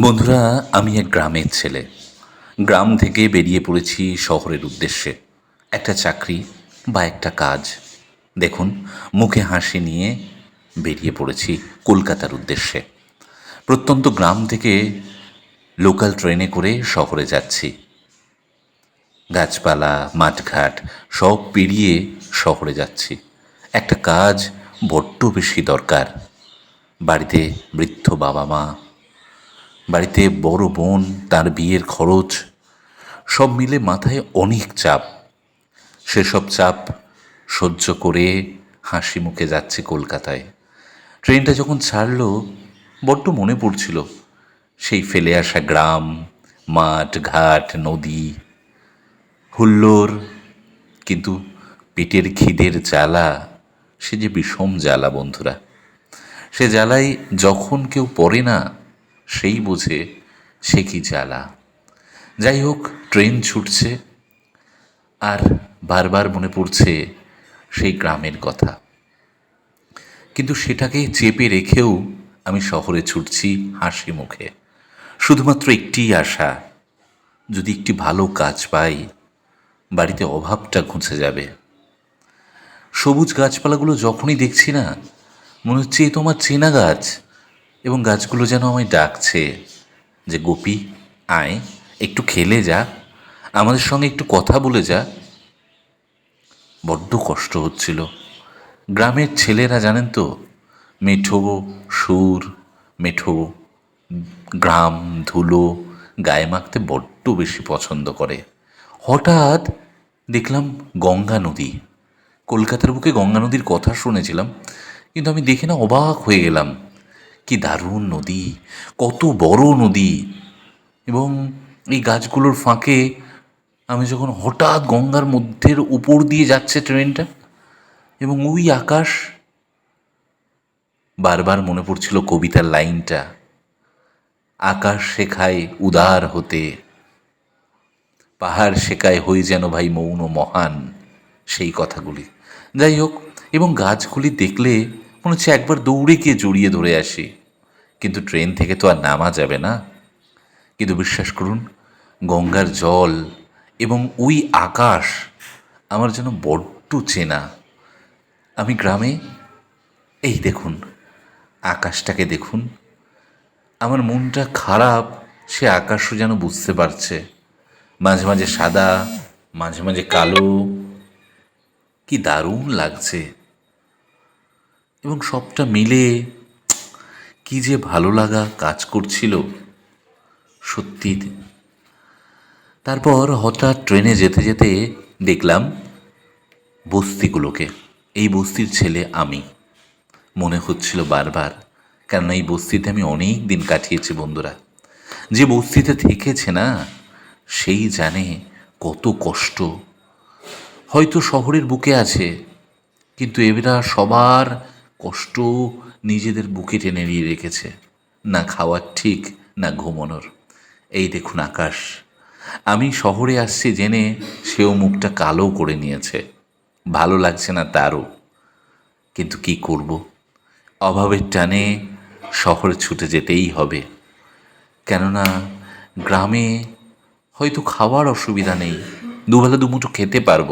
বন্ধুরা, আমি এক গ্রামের ছেলে। গ্রাম থেকে বেরিয়ে পড়েছি শহরের উদ্দেশ্যে। একটা চাকরি বা একটা কাজ। দেখুন, মুখে হাসি নিয়ে বেরিয়ে পড়েছি কলকাতার উদ্দেশ্যে। প্রত্যন্ত গ্রাম থেকে লোকাল ট্রেনে করে শহরে যাচ্ছি। গাছপালা, মাঠঘাট, সব পেরিয়ে শহরে যাচ্ছি। একটা কাজ বড্ড বেশি দরকার। বাড়িতে বৃদ্ধ বাবা মা বাড়িতে বড় বোন, তার বিয়ের খরচ, সব মিলে মাথায় অনেক চাপ। সেসব চাপ সহ্য করে হাসি মুখে যাচ্ছে কলকাতায়। ট্রেনটা যখন ছাড়লো, বড্ড মনে পড়ছিল, সেই ফেলে আসা গ্রাম, মাঠ, ঘাট, নদী হুল্লোর কিন্তু পেটের খিদের জ্বালা, সে যে বিষম জ্বালা বন্ধুরা। সে জ্বালাই যখন কেউ পড়ে না সেই বোঝে সে কি জ্বালা। যাই হোক, ট্রেন ছুটছে আর বারবার মনে পড়ছে সেই গ্রামের কথা। কিন্তু সেটাকে চেপে রেখেও আমি শহরে ছুটছি হাসি মুখে। শুধুমাত্র একটিই আশা, যদি একটি ভালো কাজ পাই, বাড়িতে অভাবটা ঘুঁচে যাবে। সবুজ গাছপালাগুলো যখনই দেখছি না, মনে হচ্ছে এ তো আমার চেনা গাছ। এবং গাছগুলো যেন আমায় ডাকছে যে, গোপী, আয়, একটু খেলে যা, আমাদের সঙ্গে একটু কথা বলে যা। বড্ড কষ্ট হচ্ছিল। গ্রামের ছেলেরা, জানেন তো, মেঠো, সুর, মেঠো, গ্রাম, ধুলো, গায়ে মাখতে বড্ড বেশি পছন্দ করে। হঠাৎ দেখলাম গঙ্গা নদী। কলকাতার বুকে গঙ্গা নদীর কথা শুনেছিলাম, কিন্তু আমি দেখে না অবাক হয়ে গেলাম। কি দারুণ নদী, কত বড় নদী। এবং এই গাছগুলোর ফাঁকে আমি যখন হঠাৎ গঙ্গার মধ্যের উপর দিয়ে যাচ্ছে ট্রেনটা এবং ওই আকাশ, বারবার মনে পড়ছিল কবিতার লাইনটা, আকাশ শেখায় উদার হতে, পাহাড় শেখায় হই যেন ভাই মৌন মহান, সেই কথাগুলি। যাই হোক, এবং গাছগুলি দেখলে মনে হচ্ছে একবার দৌড়ে গিয়ে জড়িয়ে ধরে আসি। কিন্তু ট্রেন থেকে তো আর নামা যাবে না। কিন্তু বিশ্বাস করুন, গঙ্গার জল এবং ওই আকাশ আমার যেন বড্ড চেনা। আমি গ্রামে, এই দেখুন, আকাশটাকে দেখুন, আমার মনটা খারাপ, সে আকাশও যেন বুঝতে পারছে। মাঝে মাঝে সাদা, মাঝে মাঝে কালো, কি দারুণ লাগছে। এবং সবটা মিলে কি যে ভালো লাগা কাজ করছিল। সত্যি তারপর হঠাৎ ট্রেনে যেতে যেতে দেখলাম বস্তিগুলোকে। এই বস্তির ছেলে আমি। মনে হচ্ছিল বারবার কারণ এই বস্তিতে আমি অনেক দিন কাটিয়েছি বন্ধুরা। যে বস্তিতে থেকেছে না, সেই জানে কত কষ্ট। হয়তো শহরের বুকে আছে, কিন্তু এরা সবার কষ্ট নিজেদের বুকে টেনে নিয়ে রেখেছে। না খাওয়ার ঠিক, না ঘুমানোর। এই দেখুন আকাশ। আমি শহরে আসছি জেনে সেও মুখটা কালো করে নিয়েছে। ভালো লাগছে না তারও। কিন্তু কি করব? অভাবের টানে শহরে ছুটে যেতেই হবে। কেননা গ্রামে হয়তো খাওয়ার অসুবিধা নেই। দুবেলা দুমুঠো খেতে পারব।